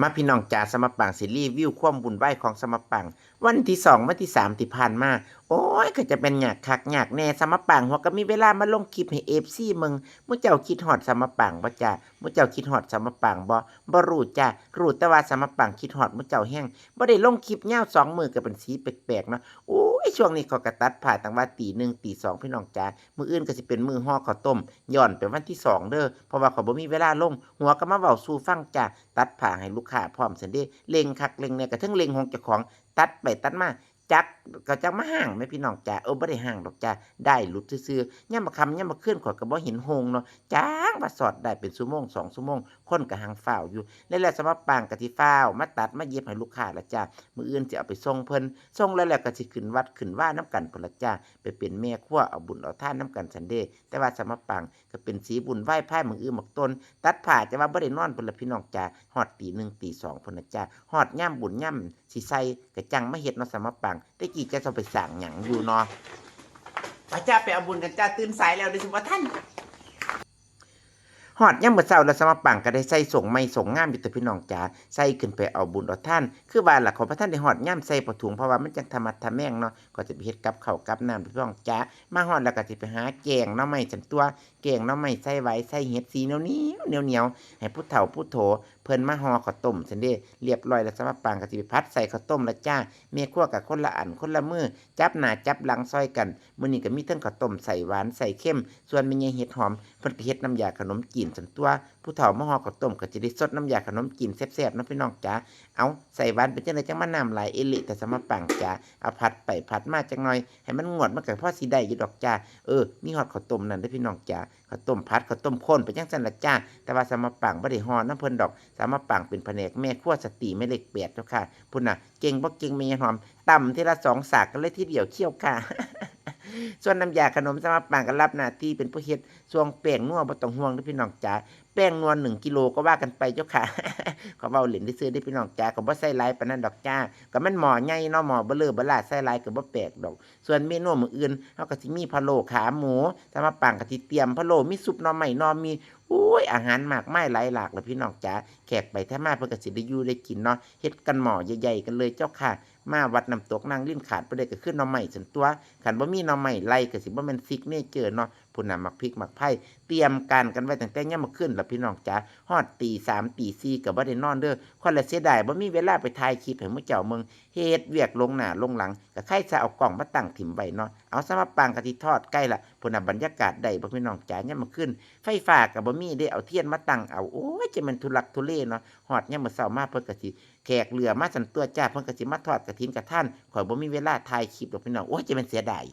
มาพี่น้องจ๋าสมปังสิรีวิวความบุญไหวของสมปัง วันที่สองวันที่สามที่ผ่านมา โอ้ยก็จะเป็นหยากคักหยากแน่สมปังหัวก็มีเวลามาลงคลิปให้เอฟซีมึงมุเจ้าคิดฮอดสมปังบ่จ้ามุเจ้าคิดฮอดสมปังบ่บ่รู้จ้ารู้แต่ว่าสมปังคิดฮอดมุเจ้าแห้งบ่ได้ลงคลิปยาสองมือก็เป็นสีแปลกๆเนาะโอ้ยช่วงนี้เขาก็ตัดผ่าตั้งว่าตีหนึ่งตีสองพี่น้องจ๋ามืออื่นก็สิเป็นมือห่อข้าวต้มย้อนไปวันที่สองเด้อเพราะว่าเขาบ่มีเวลาลงหัวก็มาเว้าสู่ฟังจ้าตัดผ่าให้ลูกค้าพร้อมสันเด้เล็งคักเล็งเนี่ยกระทั่งเล็งของเจ้าของตัดไปตัดมา จักก็จักมาห่างแม่พี่น้องจ้าเออบ่ได้ห่างดอกจ้าได้หลุดซื่อย่ำมาคำย่ำมาเคลื่อนข่อยก็บ่เห็นหงเนาะจ้างมาสอดได้เป็นชั่วโมงสองชั่วโมงคนก็หางฝ้าวอยู่แล้วแหละสำหรับปางกะทิฝ้าวมาตัดมาเย็บให้ลูกค้าละจ้ามื้ออื่นสิเอาไปส่งเพิ่นส่งแล้วแล้วก็สิขึ้นวัดขึ้นว่าน้ำกันพุ่นละจ้าไปเป็นแม่ครัวเอาบุญเอาท่านน้ำกันซันเด้แต่ว่าสำหรับปางก็เป็นสีบุญไหว้พายมื้ออื่นหมกต้นตัดผ่าจะว่าบ่ได้นอนพุ่นละพี่น้องจ้าฮอดตีหนึ่งตีสองพุ่นนะจ้าฮอดย่ำบุญย่ำสิใส่กะจังมาเฮ็ดเนาะสำหรับปังได้กี่จะต้องไปสั่งหยังอยู่เนาะพระเจ้าไปเอาบุญกันจ้าตื่นสายแล้วดิสิว่าท่าน ฮอดย่ำมื้อเช้าแล้วสำหรับปังก็ได้ใส่ส่งไม่ส่งงามอยู่แต่พี่น้องจ้าใส่ขึ้นไปเอาบุญเอาท่าน คือว่าล่ะของพระท่านได้ฮอดย่ำใส่ผ้าถุงเพราะว่ามันจังธรรมะทะแม่งเนาะก็จะไปเฮ็ดกับข้าวกับน้ำพี่น้องจ้ามาฮอดแล้วก็สิไปหาแกงเนาะไม่จันตัวแกงน้ำไม่ใส่ไว้ใส่เห็ดสีเหนียวเหนียวเหนียวเหนียวให้ผู้เฒ่าผู้โถเพิ่นมาห่อข้าวต้มซันเด้เรียบร้อยแล้วสำหรังกะสิไปพัดใส่ข้าวต้มและจ้าเมียคั่วกับคนละอันคนละมือจับหนาจับหลังซอยกันมื้อนี้ก็มีทั้งข้าวต้มใส่หวานใส่เข้ม ส่วนแม่ใหญ่เห็ดหอมเพิ่นก็เฮ็ดน้ำยาขนมจีนสันตัว ผู้เฒ่ามาหอข้าวต้มก็จะได้สดน้ำยาขนมจีนแซ่บๆเนาะพี่น้องจ๋าเอาใส่หวานเป็นจังไดจังมาน้ำลายเอลิแต่สำหรับปางจ๋าเอาผัดไปผัดมาจังหน่อย ให้มันงวดมันก็พอสิได้อยู่ดอกจ้าเออมีฮอดข้าวต้มนั่นเด้พี่น้องจ๋าข้าวต้มพัดข้าวต้มข้นไปจังซั่นละจ้าแต่ว่าสามาปังบ่ได้ฮอน้ำเพิ่นดอกสามาปังเป็นแผนกแม่ครัวสติไม่เล็กแปดเจ้าค่ะพุ่นน่ะเก่งบ่เก่งม่หอมต่ำทีละสองสากกันเลยทีเดียวเคี่ยวค่ะ ส่วนน้ำยาขนมสามาปังก็รับหน้าที่เป็นผู้เฮ็ดส่วนแป้งนัวบ่ต้องห่วงเด้อพี่น้องจ๋าแป้งนัว1กิโลก็ว่ากันไปเจ้าค่ะเขาเว้าเล่นซื่อๆเด้พี่น้องจ๋าก็บ่ใส่ลายปานนั้นดอกจ้าก็มันหมอใหญ่เนาะหมอเบ้อเร่อบ้อล่าใส่ลายก็บ่แปลกดอก ส่วนเมนูมื้ออื่นเฮาก็สิมีพะโล้ขาหมูสำหรับปังก็สิเตรียมพะโล้มีซุปหน่อไม้หน่อมีโอ้ยอาหารมากมายหลายหลากเลยพี่น้องจ๋าแขกไปแท้มาเพิ่นก็สิได้อยู่ได้กินเนาะเฮ็ดกันหมอใหญ่ๆกันเลยเจ้าค่ะมาวัดน้ำตกนางลิ้นขาดบ่ได้ก็คือหน่อไม้สันตัวคันบ่มีน่อไม้ไล่ก็สิบ่แม่นซิกเนเจอเนาะพุ่นน่ะมักพริกมักไผ่เตรียมการกันไว้ตั้งแต่ยามมื้นแล้วพี่น้องจ๋าฮอดตี3ตี4ก็บ่ได้นอนเด้อคนละเสียดายบ่มีเวลาไปถ่ายคลิปให้มื้อเจ้าเมืองเฮ็ดเวียกลงหน้าลงหลังก็ใครจะเอากล่องมาตั้งถิ่มไว้เนาะเอาสำหรับปางกะทิทอดใกล้ละพุ่นน่ะบรรยากาศได้บ่พี่น้องจ๋ายามมื้อคืนไฟฟ้าก็บ่มีได้เอาเทียนมาตั้งเอาโอ้ยจะมันทุลักทุเลเนาะฮอดยามมื้อเช้ามาเพิ่นก็สิ แขกเรือมาสันตัวจ้าเพิ่นก็สิมาทอดกระถินกับท่านข่อยบ่มีเวลาถ่ายคลิปดอกพี่น้องโอ้ยจะเป็นเสียดาย